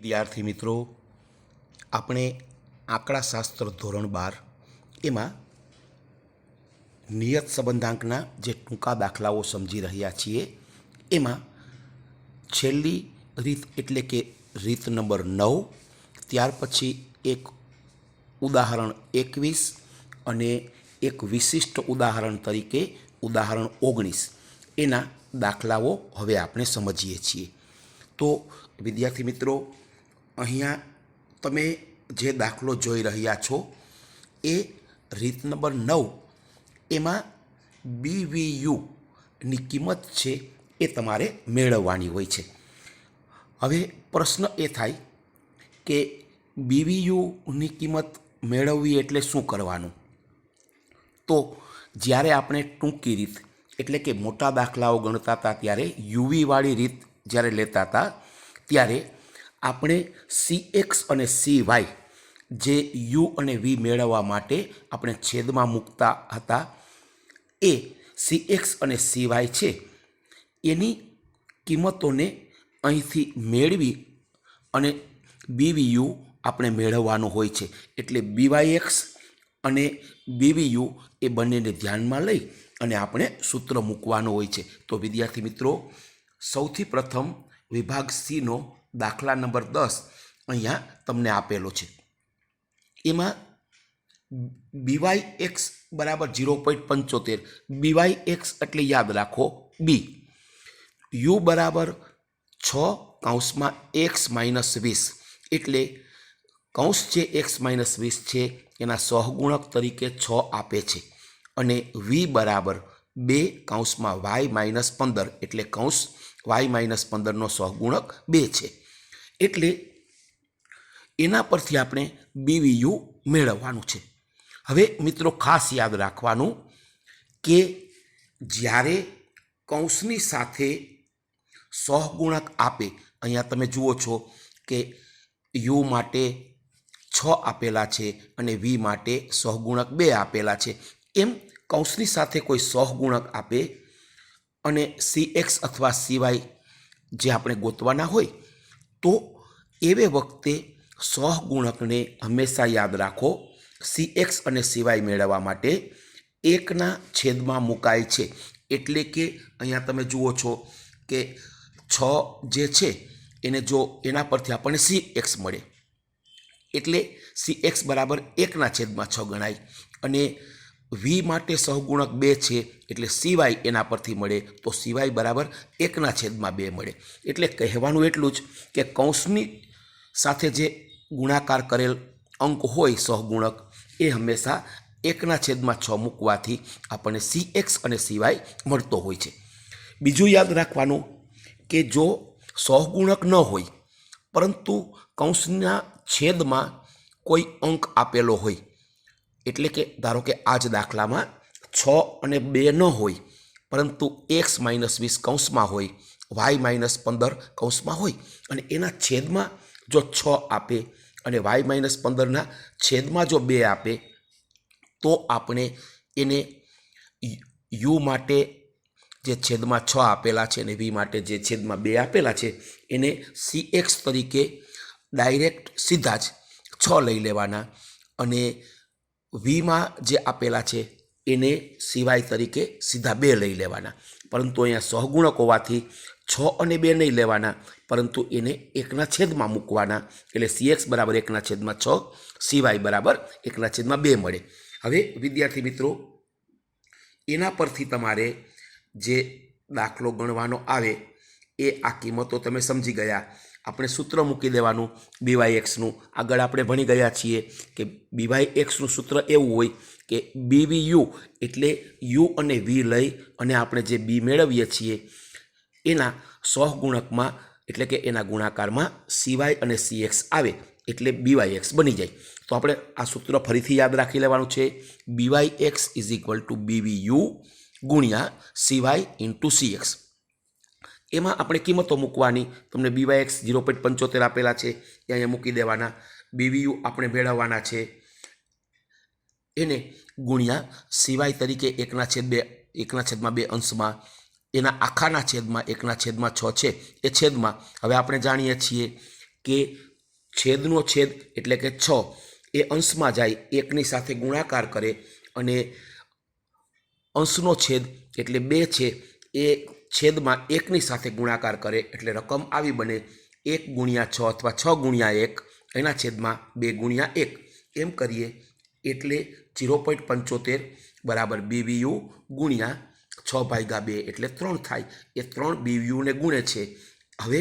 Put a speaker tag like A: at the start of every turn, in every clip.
A: વિદ્યાર્થી મિત્રો, આપણે આંકડાશાસ્ત્ર ધોરણ બાર, એમાં નિયત સંબંધાંકના જે ટૂંકા દાખલાઓ સમજી રહ્યા છીએ, એમાં છેલ્લી રીત એટલે કે રીત નંબર નવ, ત્યાર પછી એક ઉદાહરણ એકવીસ અને એક વિશિષ્ટ ઉદાહરણ તરીકે ઉદાહરણ ઓગણીસ. એના દાખલાઓ હવે આપણે સમજીએ છીએ. તો વિદ્યાર્થી મિત્રો અહીંયા તમે જે દાખલો જોઈ રહ્યા છો, એ રીત નંબર નવ, એમાં બીવીયુની કિંમત છે એ તમારે મેળવવાની હોય છે. હવે પ્રશ્ન એ થાય કે બીવીયુની કિંમત મેળવવી એટલે શું કરવાનું? તો જ્યારે આપણે ટૂંકી રીત, એટલે કે મોટા દાખલાઓ ગણતા હતા ત્યારે યુવીવાળી રીત જ્યારે લેતા હતા, ત્યારે આપણે સી એક્સ અને સી વાય જે યુ અને વી મેળવવા માટે આપણે છેદમાં મૂકતા હતા. એ સી એક્સ અને સી વાય છે. એની કિંમતોને અહીંથી મેળવી અને બીવીયુ આપણે મેળવવાનું હોય છે. એટલે બીવાય એક્સ અને બીવીયુ એ બંનેને ધ્યાનમાં લઈ અને આપણે સૂત્ર મૂકવાનું હોય છે. તો વિદ્યાર્થી મિત્રો, સૌથી પ્રથમ વિભાગ સીનો દાખલા નંબર દસ અહીંયા તમને આપેલો છે. એમાં બીવાય એક્સ બરાબર ઝીરો પોઈન્ટ પંચોતેર. બીવાય એક્સ એટલે યાદ રાખો બી યુ બરાબર છ કૌંસમાં એક્સ માઇનસ વીસ. એટલે કૌંસ જે એક્સ માઇનસ વીસ છે, એના સહગુણક તરીકે છ આપે છે. અને વી બરાબર બે કૌંસમાં વાય માઇનસ પંદર. એટલે કૌંસ વાય માઇનસ પંદરનો સહગુણક બે છે. એટલે એના પરથી આપણે બીવીયુ મેળવવાનું છે. હવે મિત્રો ખાસ યાદ રાખવાનું કે જ્યારે કૌંસની સાથે સહગુણક આપે, અહીંયા તમે જુઓ છો કે યુ માટે છ આપેલા છે અને વી માટે સહગુણક બે આપેલા છે. એમ કૌંસની સાથે કોઈ સહગુણક આપે અને સી એક્સ અથવા સીવાય જે આપણે ગોતવાના હોય તો એવે વખતે સહગુણકને હંમેશા યાદ રાખો. સી એક્સ અને સિવાય મેળવવા માટે એકના છેદમાં મુકાય છે. એટલે કે અહીંયા તમે જુઓ છો કે છ જે છે એને જો એના પરથી આપણને સી એક્સ મળે. એટલે સી એક્સ બરાબર એકના છેદમાં છ ગણાય. અને વી માટે સહગુણક બે છે એટલે સિવાય એના પરથી મળે તો સિવાય બરાબર એકના છેદમાં બે મળે. એટલે કહેવાનું એટલું જ કે કૌંસની સાથે જે ગુણાકાર કરેલ અંક હોય સહગુણક, એ હંમેશા એકના છેદમાં છ મૂકવાથી આપણને સી એક્સ અને સિવાય મળતો હોય છે. બીજું યાદ રાખવાનું કે જો સહગુણક ન હોય, પરંતુ કૌંસના છેદમાં કોઈ અંક આપેલો હોય એટલે કે ધારો કે આ જ દાખલામાં છ અને બે ન હોય, પરંતુ એક્સ માઇનસ વીસ કૌંસમાં હોય વાય માઇનસ પંદર કૌંસમાં હોય, અને એના છેદમાં જો છ આપે અને વાય માઇનસ પંદરના છેદમાં જો બે આપે, તો આપણે એને યુ માટે જે છેદમાં છ આપેલા છે અને વી માટે જે છેદમાં બે આપેલા છે, એને સી એક્સ તરીકે ડાયરેક્ટ સીધા જ છ લઈ લેવાના અને વીમાં જે આપેલા છે, એને સિવાય તરીકે સીધા બે લઈ લેવાના. પરંતુ અહીંયા સહગુણક હોવાથી છ અને બે નહીં લેવાના, પરંતુ એને એકના છેદમાં મૂકવાના. એટલે સી એક્સ બરાબર એકના છેદમાં છ, સિવાય બરાબર એકના છેદમાં બે મળે. હવે વિદ્યાર્થી મિત્રો, એના પરથી તમારે જે દાખલો ગણવાનો આવે, એ આ કિંમતો તમે સમજી ગયા. આપણે સૂત્ર મૂકી દેવાનું બીવાય એક્સનું આગળ આપણે ભણી ગયા છીએ કે બીવાય એક્સનું સૂત્ર એવું હોય કે બીવી યુ એટલે યુ અને વી લઈ અને આપણે જે બી મેળવીએ છીએ, એના સહગુણકમાં એટલે કે એના ગુણાકારમાં સીવાય અને સી એક્સ આવે એટલે બીવાય એક્સ બની જાય. તો આપણે આ સૂત્ર ફરીથી યાદ રાખી લેવાનું છે. B Y X is equal to B V U ગુણ્યા સીવાય ઇન્ટુ સી એક્સ એમાં આપણે કિંમતો મૂકવાની. તમને બીવાય એક્સ ઝીરો પોઈન્ટ પંચોતેર આપેલા છે. એ અહીંયા મૂકી દેવાના. બીવીયુ આપણે મેળવવાના છે. એને ગુણ્યા સિવાય તરીકે એકના છેદ બે, એકના છેદમાં બે અંશમાં, એના આખાના છેદમાં એકના છેદમાં છ છે. એ છેદમાં હવે આપણે જાણીએ છીએ કે છેદનો છેદ એટલે કે છ, એ અંશમાં જાય, એકની સાથે ગુણાકાર કરે અને અંશનો છેદ એટલે બે છે. એ છેદમાં એકની સાથે ગુણાકાર કરે એટલે રકમ આવી બને એક ગુણ્યા છ અથવા છ ગુણ્યા એક, એના છેદમાં બે ગુણ્યા એક. એમ કરીએ એટલે ઝીરો પોઈન્ટ પંચોતેર બરાબર બીવીયુ ગુણ્યા છ ભાગ્યા બે એટલે ત્રણ થાય. એ ત્રણ બીવીયુને ગુણે છે. હવે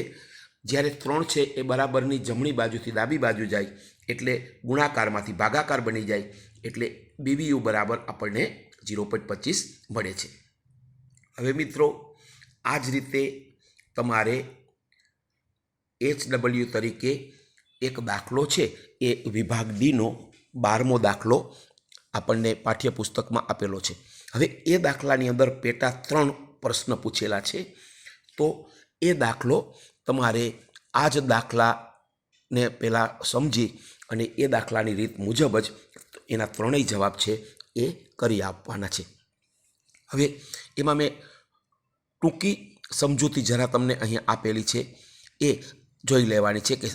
A: જ્યારે ત્રણ છે એ બરાબરની જમણી બાજુથી ડાબી બાજુ જાય એટલે ગુણાકારમાંથી ભાગાકાર બની જાય એટલે બીવીયુ બરાબર આપણને ઝીરો પોઈન્ટ પચીસ મળે છે. હવે મિત્રો આ જ રીતે તમારે એચ ડબલ્યુ તરીકે એક દાખલો છે, એ વિભાગ ડીનો બારમો દાખલો આપણને પાઠ્યપુસ્તકમાં આપેલો છે. હવે એ દાખલાની અંદર પેટા ત્રણ પ્રશ્ન પૂછેલા છે. તો એ દાખલો તમારે આ જ દાખલાને પહેલાં સમજી અને એ દાખલાની રીત મુજબ જ એના ત્રણેય જવાબ છે એ કરી આપવાના છે. હવે એમાં મેં ટૂંકી સમજૂતી જરા તમને અહીંયા આપેલી છે. એ જોઈ લેવાની છે કે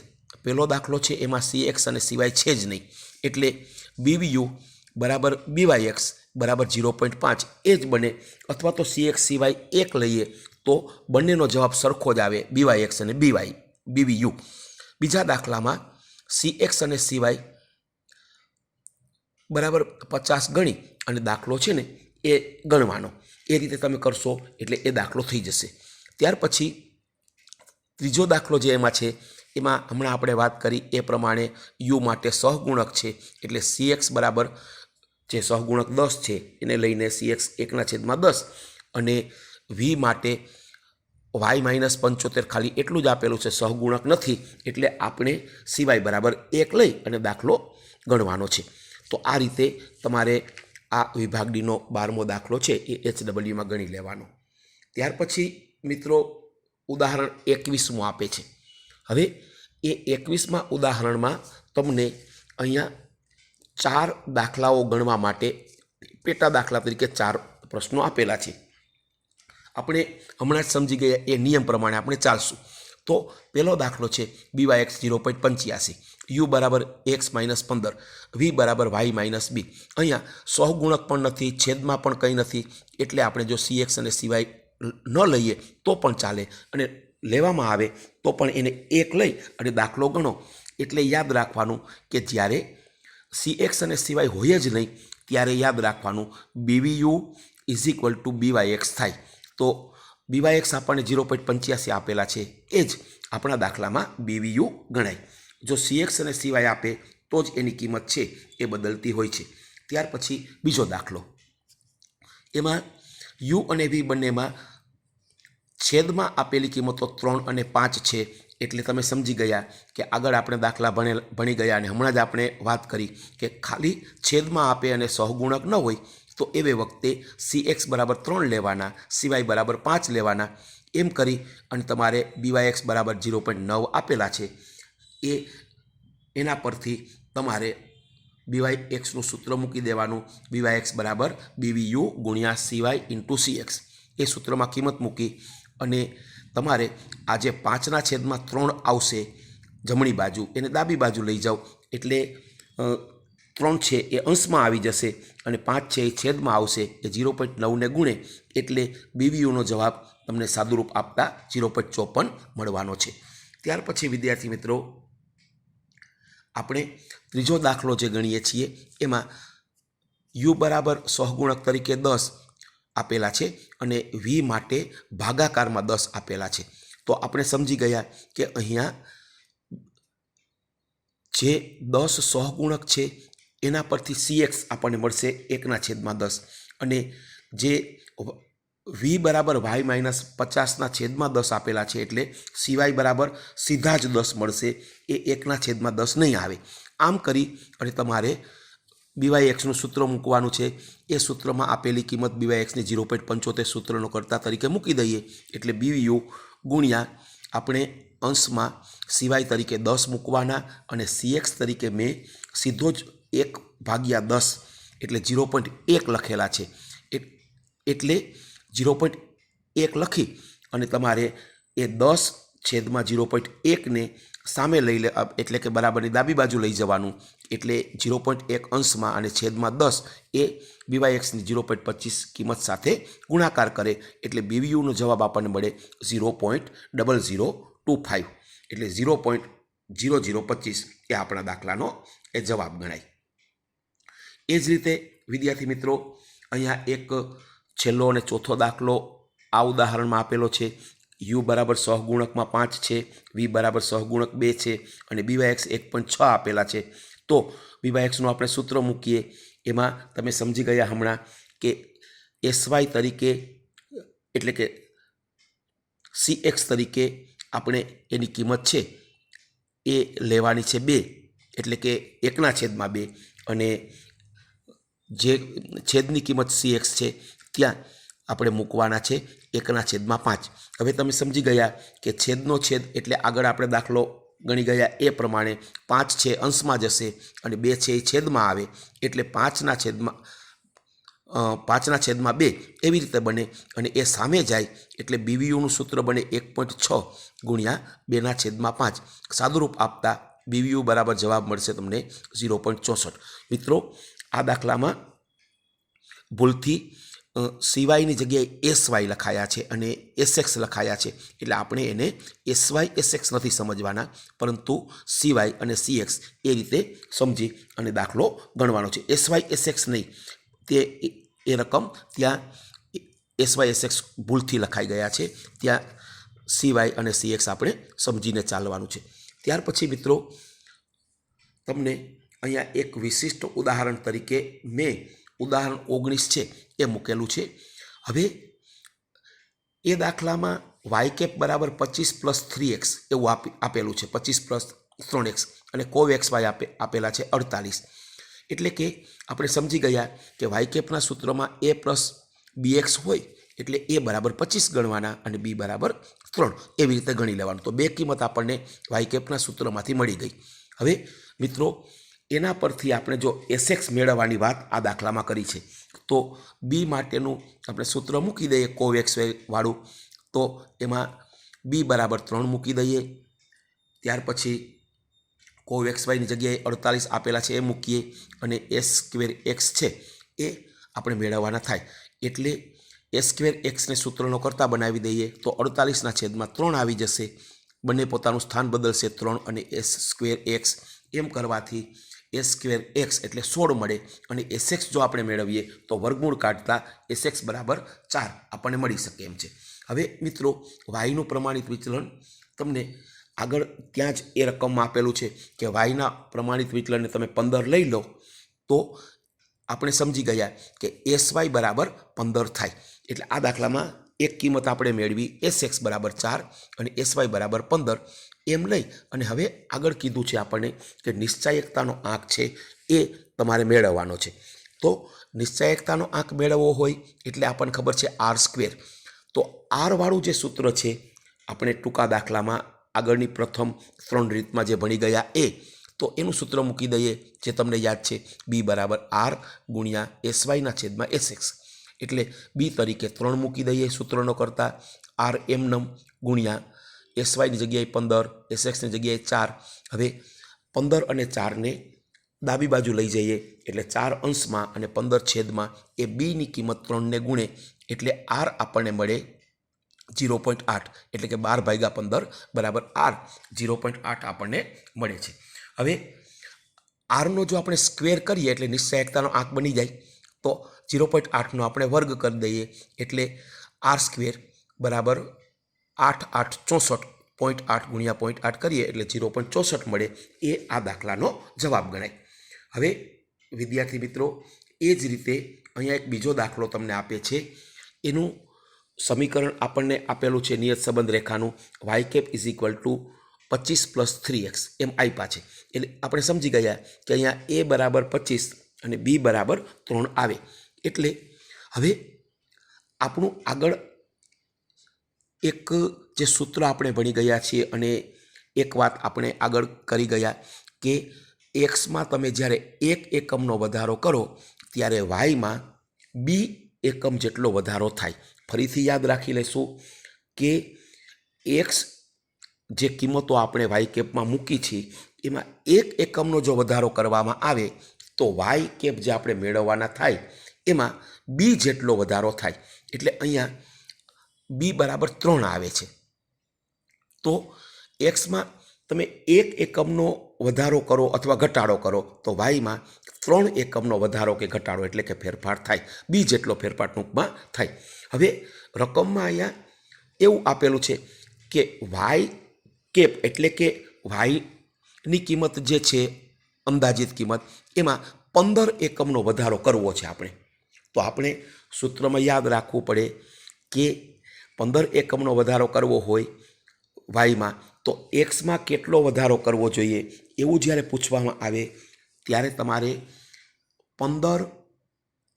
A: પહેલો દાખલો છે, એમાં સી એક્સ અને સિવાય છે જ નહીં. એટલે બીવીયુ બરાબર બીવાય એક્સ બરાબર ઝીરો પોઈન્ટ પાંચ એ જ બને. અથવા તો સી એક્સ સિવાય એક લઈએ તો બંનેનો જવાબ સરખો જ આવે બીવાય એક્સ અને બીવાય બીવીયુ બીજા દાખલામાં સી એક્સ અને સિવાય બરાબર પચાસ ગણી અને દાખલો છે ને એ ગણવાનો. એ રીતે તમે કરશો એટલે એ દાખલો થઈ જશે. ત્યાર પછી ત્રીજો દાખલો જે એમાં છે, એમાં હમણાં આપણે વાત કરી એ પ્રમાણે યુ માટે સહગુણક છે, એટલે સી એક્સ બરાબર જે સહગુણક દસ છે, એને લઈને સી એક્સ એકના છેદમાં દસ અને વી માટે વાય માઇનસ પંચોતેર ખાલી એટલું જ આપેલું છે, સહગુણક નથી, એટલે આપણે સિવાય બરાબર એક લઈ અને દાખલો ગણવાનો છે. તો આ રીતે તમારે આ વિભાગ ડીનો બારમો દાખલો છે, એ એચ ડબલ્યુમાં ગણી લેવાનો. ત્યાર પછી મિત્રો ઉદાહરણ એકવીસમું આપે છે. હવે એ એકવીસમાં ઉદાહરણમાં તમને અહીંયા ચાર દાખલાઓ ગણવા માટે પેટા દાખલા તરીકે ચાર પ્રશ્નો આપેલા છે. આપણે હમણાં જ સમજી ગયા એ નિયમ પ્રમાણે આપણે ચાલશું. તો પહેલો દાખલો છે B Y X zero point પંચ્યાસી. યુ બરાબર એક્સ માઇનસ પંદર વી બરાબર વાય માઇનસ બી અહીંયા સહગુણક પણ નથી, છેદમાં પણ કંઈ નથી. એટલે આપણે જો સી એક્સ અને સિવાય ન લઈએ, તો પણ ચાલે. અને લેવામાં આવે તો પણ એને એક લઈ અને દાખલો ગણો. એટલે યાદ રાખવાનું કે જ્યારે સી એક્સ અને સિવાય હોય જ નહીં, ત્યારે યાદ રાખવાનું B V U is equal to B Y X થાય. તો બીવાય એક્સ આપણને ઝીરો પોઈન્ટ પંચ્યાસી આપેલા છે. એ જ આપણા દાખલામાં બીવીયુ ગણાય. જો સી એક્સ અને સિવાય આપે, તો જ એની કિંમત છે એ બદલતી હોય છે. ત્યાર પછી બીજો દાખલો. એમાં યુ અને વી બંનેમાં છેદમાં આપેલી કિંમતો ત્રણ અને પાંચ છે. એટલે તમે સમજી ગયા કે આગળ આપણે દાખલા ભણે, ભણી ગયા અને હમણાં જ આપણે વાત કરી કે ખાલી છેદમાં આપે અને સહગુણક ન હોય, તો એવે વખતે સી એક્સ બરાબર ત્રણ લેવાના સિવાય બરાબર પાંચ લેવાના. એમ કરી અને તમારે બીવાય એક્સ બરાબર ઝીરો પોઈન્ટ નવ આપેલા છે. એ એના પરથી તમારે બીવાય એક્સનું સૂત્ર મૂકી દેવાનું. બીવાય એક્સ બરાબર બીવી યુ ગુણ્યા C Y into C X એ સૂત્રમાં કિંમત મૂકી અને તમારે આજે પાંચના છેદમાં ત્રણ આવશે જમણી બાજુ. એને ડાબી બાજુ લઈ જાઓ. એટલે ત્રણ છે એ અંશમાં આવી જશે અને પાંચ છે એ છેદમાં આવશે. એ ઝીરો પોઈન્ટ નવને ગુણે એટલે બીવીયુનો જવાબ તમને સાદુરૂપ આપતા ઝીરો પોઈન્ટ ચોપન મળવાનો છે. ત્યાર પછી વિદ્યાર્થી મિત્રો આપણે ત્રીજો દાખલો જે ગણીએ છીએ, એમાં યુ બરાબર સહગુણક તરીકે દસ આપેલા છે અને વી માટે ભાગાકારમાં દસ આપેલા છે. તો આપણે સમજી ગયા કે અહીંયા જે દસ સહગુણક છે, એના પરથી સી એક્સ આપણને મળશે એકના છેદમાં દસ. અને જે વી બરાબર વાય માઇનસ પચાસના છેદમાં દસ આપેલા છે એટલે સિવાય બરાબર સીધા જ દસ મળશે. એ એકના છેદમાં દસ નહીં આવે. આમ કરી અને તમારે બીવાય એક્સનું સૂત્ર મૂકવાનું છે. એ સૂત્રમાં આપેલી કિંમત બીવાય એક્સની ઝીરો પોઈન્ટ પંચોતેર સૂત્રનો કરતા તરીકે મૂકી દઈએ. એટલે બીવીયુ ગુણ્યા આપણે અંશમાં સિવાય તરીકે દસ મૂકવાના અને સીએક્સ તરીકે મેં સીધો જ એક ભાગ્યા દસ એટલે ઝીરો પોઈન્ટ એક લખેલા છે. એટ- એટલે ઝીરો પોઈન્ટ એક લખી અને તમારે એ દસ છેદમાં ઝીરો પોઈન્ટ એકને સામે લઈ લે એટલે કે બરાબરની ડાબી બાજુ લઈ જવાનું. એટલે ઝીરો પોઈન્ટ એક અંશમાં અને છેદમાં દસ એ બીવાય એક્સની ઝીરો પોઈન્ટ પચીસ કિંમત સાથે ગુણાકાર કરે. એટલે બીવીયુનો જવાબ આપણને મળે zero point double zero two five એટલે ઝીરો પોઈન્ટ ઝીરો ઝીરો પચીસ એ આપણા દાખલાનો એ જવાબ ગણાય. એ જ રીતે વિદ્યાર્થી મિત્રો, અહીંયા એક છેલ્લો અને ચોથો દાખલો આ ઉદાહરણમાં આપેલો છે. યુ બરાબર સહગુણકમાં પાંચ છે, વી બરાબર સહગુણક બે છે અને બીવાય એક્સ એક પણ છ આપેલા છે. તો બીવાય આપણે સૂત્ર મૂકીએ. એમાં તમે સમજી ગયા હમણાં કે એસવાય તરીકે, એટલે કે સી એક્સ તરીકે આપણે એની કિંમત છે એ લેવાની છે બે, એટલે કે એકના છેદમાં બે. અને જે છેદની કિંમત સી એક્સ છે ત્યાં આપણે મૂકવાના છે? એકના છેદમાં પાંચ. હવે તમે સમજી ગયા કે છેદનો છેદ એટલે આગળ આપણે દાખલો ગણી ગયા એ પ્રમાણે પાંચ છે અંશમાં જશે અને બે છે એ છેદમાં આવે એટલે પાંચના છેદમાં પાંચના છેદમાં બે એવી રીતે બને અને એ સામે જાય એટલે બીવીયુનું સૂત્ર બને એક પોઈન્ટ છ ગુણ્યા બેના છેદમાં પાંચ. સાદુરૂપ આપતા બીવીયુ બરાબર જવાબ મળશે તમને ઝીરો પોઈન્ટ ચોસઠ. મિત્રો, આ દાખલામાં ભૂલથી સીવાયની જગ્યાએ એસ વાય લખાયા છે અને એસએક્સ લખાયા છે. એટલે આપણે એને એસ વાય એસએક્સ નથી સમજવાના, પરંતુ સિવાય અને સીએક્સ એ રીતે સમજી અને દાખલો ગણવાનો છે. એસ વાય એસએક્સ નહીં. તે એ- રકમ ત્યાં એસ વાય એસએક્સ ભૂલથી લખાઈ ગયા છે. ત્યાં સિવાય અને સીએક્સ આપણે સમજીને ચાલવાનું છે. ત્યાર પછી મિત્રો, તમને અહીંયા એક વિશિષ્ટ ઉદાહરણ તરીકે મેં ઉદાહરણ ઓગણીસ છે, એ મૂકેલું છે. હવે એ દાખલામાં વાય કેપ બરાબર પચીસ પ્લસ થ્રી એક્સ એવું આપી, આપેલું છે, પચીસ પ્લસ ત્રણ એક્સ અને કોવેક્સ વાય આપે, આપેલા છે અડતાલીસ. એટલે કે આપણે સમજી ગયા કે વાય કેપના સૂત્રમાં એ પ્લસ બી એક્સ હોય, એટલે એ બરાબર પચીસ ગણવાના અને બી બરાબર ત્રણ. એવી રીતે ગણી લેવાનું. તો બે કિંમત આપણને વાય કેપના સૂત્રમાંથી મળી ગઈ. હવે મિત્રો એના પરથી આપણે જો એસએક્સ મેળવવાની વાત આ દાખલામાં કરી છે, તો બી માટેનું આપણે સૂત્ર મૂકી દઈએ કોવેક્સ વાળું, તો એમાં બી બરાબર ત્રણ મૂકી દઈએ, ત્યાર પછી કોવેક્સ વાયની જગ્યાએ અડતાલીસ આપેલા છે એ મૂકીએ અને એસ સ્ક્વેર એક્સ છે એ આપણે મેળવવાના થાય. એટલે એસ સ્ક્વેર એક્સને સૂત્રનો કરતાં બનાવી દઈએ, તો અડતાલીસના છેદમાં ત્રણ આવી જશે. બંને પોતાનું સ્થાન બદલશે ત્રણ અને એસ સ્ક્વેર એક્સ એમ કરવાથી એસ સ્ક્વેર એક્સ એટલે સોળ મળે અને એસ એક્સ જો આપણે મેળવીએ તો વર્ગમૂળ કાઢતા એસ એક્સ બરાબર ચાર આપણને મળી શકે એમ છે. હવે મિત્રો વાયનું પ્રમાણિત વિચલન તમને આગળ ત્યાં જ એ રકમમાં આપેલું છે કે વાયના પ્રમાણિત વિચલનને તમે પંદર લઈ લો તો આપણે સમજી ગયા કે એસ વાય બરાબર પંદર થાય. એટલે આ દાખલામાં એક કિંમત આપણે મેળવી એસ એક્સ બરાબર ચાર અને એસ વાય બરાબર પંદર, એમ લઈ અને હવે આગળ કીધું છે આપણને કે નિશ્ચાયકતાનો આંક છે એ તમારે મેળવવાનો છે. તો નિશ્ચાયકતાનો આંક મેળવવો હોય એટલે આપણને ખબર છે આર સ્ક્વેર. તો આરવાળું જે સૂત્ર છે, આપણે ટૂંકા દાખલામાં આગળની પ્રથમ ત્રણ રીતમાં જે ભણી ગયા એ, તો એનું સૂત્ર મૂકી દઈએ જે તમને યાદ છે, બી બરાબર આર ગુણ્યા એસ વાયના છેદમાં એસ એક્સ એટલે બી તરીકે ત્રણ મૂકી દઈએ સૂત્રનો કરતાં આર એમ નમ ગુણ્યા એસવાયની જગ્યાએ પંદર એસએક્સની જગ્યાએ ચાર. હવે પંદર અને ચારને ડાબી બાજુ લઈ જઈએ, એટલે ચાર અંશમાં અને પંદર છેદમાં એ બીની કિંમત ત્રણને ગુણે, એટલે આર આપણને મળે જીરો પોઈન્ટ આઠ, એટલે કે બાર ભાગ્યા પંદર બરાબર આર. જીરો પોઈન્ટ આઠ આપણને મળે છે. હવે આરનો જો આપણે સ્ક્વેર કરીએ, એટલે નિશ્ચયકતાનો આંક બની જાય. તો જીરો પોઈન્ટ આઠનો આપણે વર્ગ કરી દઈએ એટલે આર સ્ક્વેર બરાબર આઠ આઠ ચોસઠ પોઈન્ટ આઠ ગુણ્યા પોઈન્ટ આઠ કરીએ એટલે ઝીરો પોઈન્ટ ચોસઠ મળે એ આ દાખલાનો જવાબ ગણાય. હવે વિદ્યાર્થી મિત્રો, એ જ રીતે અહીંયા એક બીજો દાખલો તમને આપે છે. એનું સમીકરણ આપણને આપેલું છે નિયત સંબંધ રેખાનું. Y cap is equal to પચીસ પ્લસ થ્રી એક્સ એમ આપ્યા છે. એટલે આપણે સમજી ગયા કે અહીંયા એ બરાબર પચીસ અને બી બરાબર ત્રણ આવે. એટલે હવે આપણું આગળ એક જે સૂત્ર આપણે ભણી ગયા છીએ અને એક વાત આપણે આગળ કરી ગયા કે એક્સમાં તમે જ્યારે એક એકમનો વધારો કરો ત્યારે વાયમાં બી એકમ જેટલો વધારો થાય. ફરીથી યાદ રાખી લેશું કે એક્સ જે કિંમતો આપણે વાય કેપમાં મૂકી છે એમાં એક એકમનો જો વધારો કરવામાં આવે તો વાય કેપ જે આપણે મેળવવાના થાય, એમાં બી જેટલો વધારો થાય. એટલે અહીંયા બી બરાબર ત્રણ આવે છે. તો એક્સમાં તમે એક એકમનો વધારો કરો અથવા ઘટાડો કરો, તો વાયમાં ત્રણ એકમનો વધારો કે ઘટાડો એટલે કે ફેરફાર થાય. બી જેટલો ફેરફાર ટૂંકમાં થાય. હવે રકમમાં અહીંયા એવું આપેલું છે કે વાય કેપ એટલે કે વાયની કિંમત જે છે અંદાજિત કિંમત. એમાં પંદર એકમનો વધારો કરવો છે આપણે. તો આપણે સૂત્રમાં યાદ રાખવું પડે કે પંદર એકમનો વધારો કરવો હોય વાયમાં, તો એક્સમાં કેટલો વધારો કરવો જોઈએ એવું જ્યારે પૂછવામાં આવે, ત્યારે તમારે પંદર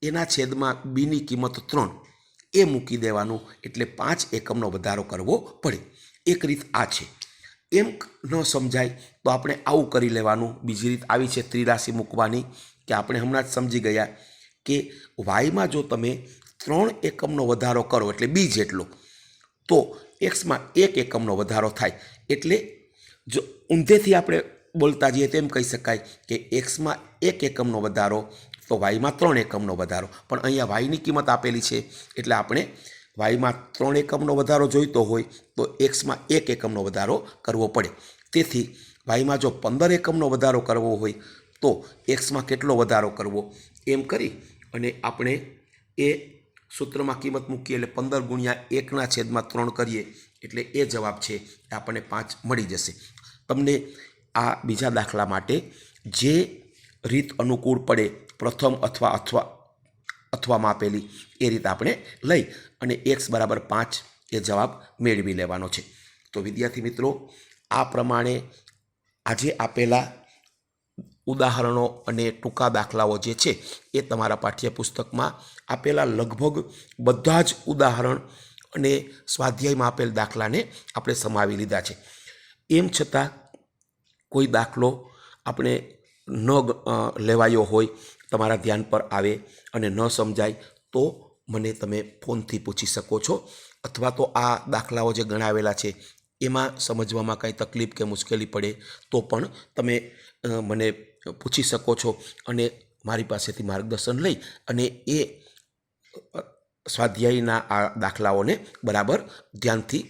A: એના છેદમાં બીની કિંમત ત્રણ એ મૂકી દેવાનું, એટલે પાંચ એકમનો વધારો કરવો પડે. એક રીત આ છે. એમ ન સમજાય તો આપણે આવું કરી લેવાનું. બીજી રીત આવી છે ત્રિરાશી મૂકવાની કે આપણે હમણાં જ સમજી ગયા કે વાયમાં જો તમે ત્રણ એકમનો વધારો કરો, એટલે બી જેટલો, તો એક્સમાં એક એકમનો વધારો થાય. એટલે જો ઊંધેથી આપણે બોલતા જઈએ તેમ કહી શકાય કે એક્સમાં એક એકમનો વધારો, તો વાયમાં ત્રણ એકમનો વધારો. પણ અહીંયા વાયની કિંમત આપેલી છે, એટલે આપણે વાયમાં ત્રણ એકમનો વધારો જોઈતો હોય તો એક્સમાં એક એકમનો વધારો કરવો પડે. તેથી વાયમાં જો પંદર એકમનો વધારો કરવો હોય તો એક્સમાં કેટલો વધારો કરવો? એમ કરી અને આપણે એ સૂત્રમાં કિંમત મૂકીએ એટલે પંદર ગુણ્યા એકના છેદમાં ત્રણ કરીએ એટલે એ જવાબ છે આપણને પાંચ મળી જશે. તમને આ બીજા દાખલા માટે જે રીત અનુકૂળ પડે પ્રથમ અથવા અથવા અથવામાં આપેલી એ રીત આપણે લઈ અને એક્સ બરાબર પાંચ એ જવાબ મેળવી લેવાનો છે. તો વિદ્યાર્થી મિત્રો, આ પ્રમાણે આજે આપેલા ઉદાહરણો અને ટૂંકા દાખલાઓ જે છે એ તમારા પાઠ્યપુસ્તકમાં આપેલા લગભગ બધા જ ઉદાહરણ અને સ્વાધ્યાયમાં આપેલ દાખલાને આપણે સમાવી લીધા છે. એમ છતાં કોઈ દાખલો આપણે ન લેવાયો હોય તમારા ધ્યાન પર આવે અને ન સમજાય, તો મને તમે ફોનથી પૂછી શકો છો. અથવા તો આ દાખલાઓ જે ગણાવેલા છે, એમાં સમજવામાં કાંઈ તકલીફ કે મુશ્કેલી પડે, તો પણ તમે મને પૂછી શકો છો અને મારી પાસેથી માર્ગદર્શન લઈ અને એ સ્વાધ્યાયના આ દાખલાઓને બરાબર ધ્યાનથી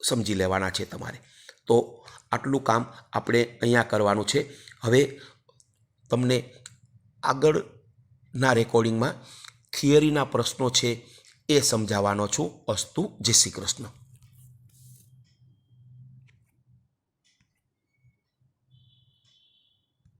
A: સમજી લેવાના છે તમારે. તો આટલું કામ આપણે અહીંયા કરવાનું છે. હવે તમને આગળના રેકોર્ડિંગમાં થિયરીના પ્રશ્નો છે એ સમજાવવાનો છું અસ્તુ જય શ્રી કૃષ્ણ.